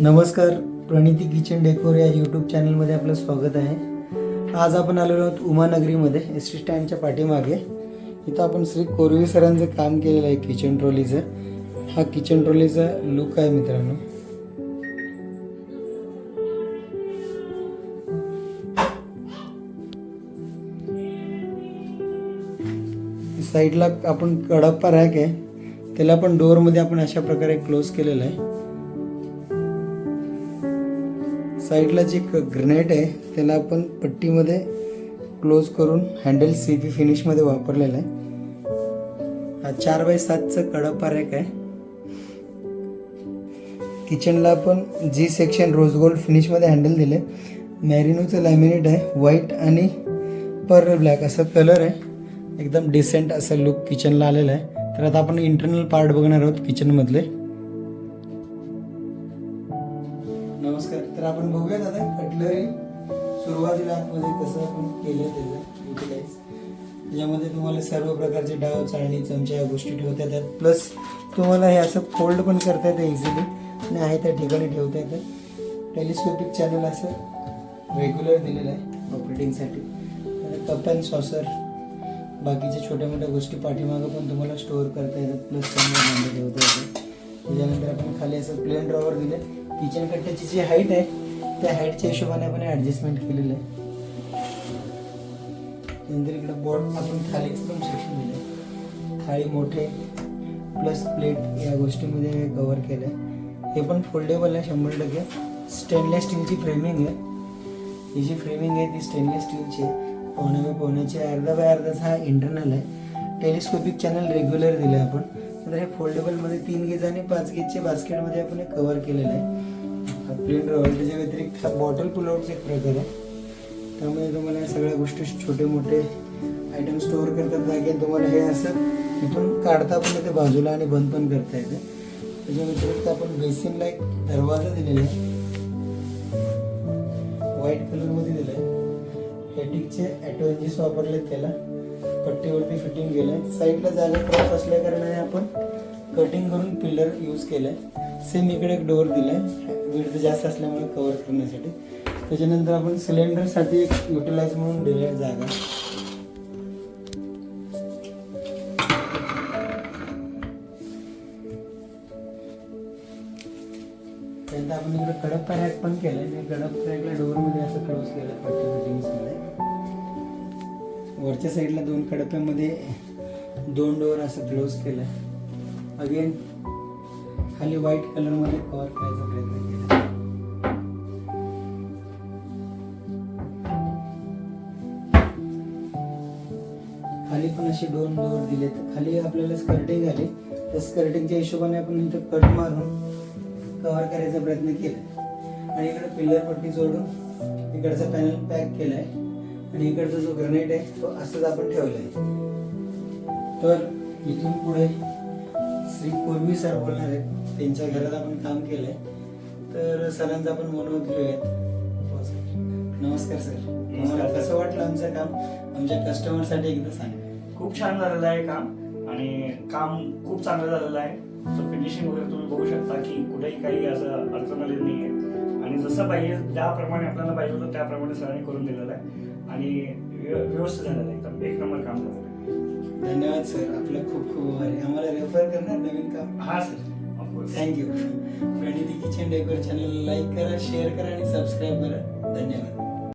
नमस्कार Praniti kitchen decor या YouTube चॅनलमध्ये आपलं स्वागत आहे. आज आपण आलेलो आहोत उमानगरीमध्ये एस टी स्टँडच्या पाठीमागे. इथं आपण श्री कोरवी सरांचं काम केलेलं आहे किचन ट्रॉलीचं. हा किचन ट्रॉलीचा लुक आहे मित्रांनो? साईडला आपण कडप्पा रॅक आहे. त्याला पण डोअरमध्ये आपण अशा प्रकारे क्लोज केलेलं आहे. साईडला जे ग्रेनेट आहे त्याला आपण पट्टीमध्ये क्लोज करून हँडल सी पी फिनिशमध्ये वापरलेला आहे. हा चार बाय सातचं कडप्पा रॅक आहे. किचनला आपण जी सेक्शन रोज गोल्ड फिनिशमध्ये हँडल दिले मॅरिनोचं लॅमिनेट आहे व्हाईट आणि पर ब्लॅक असं कलर आहे. एकदम डिसेंट असं लुक किचनला आलेलं आहे. तर आता आपण इंटरनल पार्ट बघणार आहोत किचनमधले. नमस्कार. तर आपण बघूया दादा कटलरी सुरुवातीला आतमध्ये कसं आपण केलं त्याचं युटिलाइज त्याच्यामध्ये तुम्हाला सर्व प्रकारचे डाव चाळणी चमचा या गोष्टी ठेवता येतात. प्लस तुम्हाला हे असं फोल्ड पण करता येतं इझिली आणि आहे त्या ठिकाणी ठेवता येतं. टेलिस्कोपिक चॅनल असं रेग्युलर दिलेलं आहे ऑपरेटिंगसाठी कप अँड सॉसर बाकीच्या छोट्या मोठ्या गोष्टी पाठीमागं पण तुम्हाला स्टोअर करता येतात. प्लस चांगलं ठेवता येतं. त्याच्यानंतर आपण खाली असं प्लेन ड्रॉवर दिले किचन कट्ट्याची जी हाईट आहे त्या हाईटच्या हिशोबाने आपण ॲडजस्टमेंट केलेलं आहे. नंतर इकडे बोर्ड आपण खालीच पण सेक्शन दिलं थाळी मोठे प्लस प्लेट या गोष्टीमध्ये कव्हर केलं आहे हे पण फोल्डेबल आहे शंभर टक्के. स्टेनलेस स्टीलची फ्रेमिंग आहे. ही जी फ्रेमिंग आहे ती स्टेनलेस स्टीलची आहे. पोहण्या बाय पोहण्याची अर्धा बाय अर्धाचा हा इंटरनल आहे. टेलिस्कोपिक चॅनल रेग्युलर दिलं आहे आपण. तर हे फोल्डेबलमध्ये तीन गेज आणि पाच गेजचे बास्केटमध्ये आपण हे कवर केलेलं आहे. प्लेन रॉयल त्याच्या व्यतिरिक्त बॉटल पुलआउटचा एक प्रकार आहे. त्यामुळे तुम्हाला या सगळ्या गोष्टी छोटे मोठे आयटम स्टोअर करतात जागे तुम्हाला हे असं इथून काढता पण येते बाजूला आणि बंद पण करता येते. त्याच्या व्यतिरिक्त आपण बेसिनला एक दरवाजा दिलेला आहे. व्हाईट कलरमध्ये दिला आहे. हेटिकचे ॲटो इंजिस वापरले त्याला पट्टीवरती फिटिंग केलं आहे साईडला जागा क्रॉस असल्या कारणाने आपण कटिंग करून पिलर यूज केलं आहे सेम इकडे एक डोअर दिला आहे विड्थ जास्त असल्यामुळे कवर करण्यासाठी. त्याच्यानंतर आपण सिलेंडरसाठी एक युटिलाइज म्हणून दिली आहे जागा. त्यानंतर आपण इकडे कडप रॅक पण केलं आहे कडप रॅकला डोअरमध्ये असं क्लोज केलं पट्टी फिटिंग्समध्ये वरच्या साईडला दोन कडप्यामध्ये दोन डोअर असं क्लोज केलं. अगेन खाली व्हाईट कलरमध्ये कवर करायचा प्रयत्न केला. खाली पण असे दोन डोअर दिले खाली आपल्याला स्कर्टिंग आली. तर स्कर्टिंगच्या हिशोबाने आपण इथं कट मारून कव्हर करायचा प्रयत्न केला. आणि इकडे पिल्लर पट्टी जोडून इकडचा पॅनल पॅक केलाय. आणि इकडचा जो ग्रनेट आहे तो असंच आपण ठेवलाय. तर इथून पुढे श्री पूर्वी सर बोलणार आहेत. त्यांच्या घरात आपण काम केलंय. तर सरांचा आपण मनोगत घेऊयात. नमस्कार सर तुम्हाला कसं वाटलं आमचं काम? आमच्या कस्टमरसाठी एकदा सांगा. खूप छान झालेलं आहे काम. आणि काम खूप चांगलं झालेलं आहे. तर फिनिशिंग वगैरे तुम्ही बघू शकता की कुठेही काही असं अडचण आलेली नाही आहे. आणि जसं पाहिजे ज्याप्रमाणे आपल्याला पाहिजे होतं त्याप्रमाणे सरांनी करून दिलेलं आहे. आणि व्य- व्यवस्थित झालेलं आहे. एकदम एक नंबर काम झालेलं आहे. धन्यवाद सर. आपलं खूप खूप आभार आहे. आम्हाला रेफर करणार नवीन काम? हा sir. Of course thank you Praniti kitchen decor channel like करा शेअर करा आणि सबस्क्राईब करा. धन्यवाद.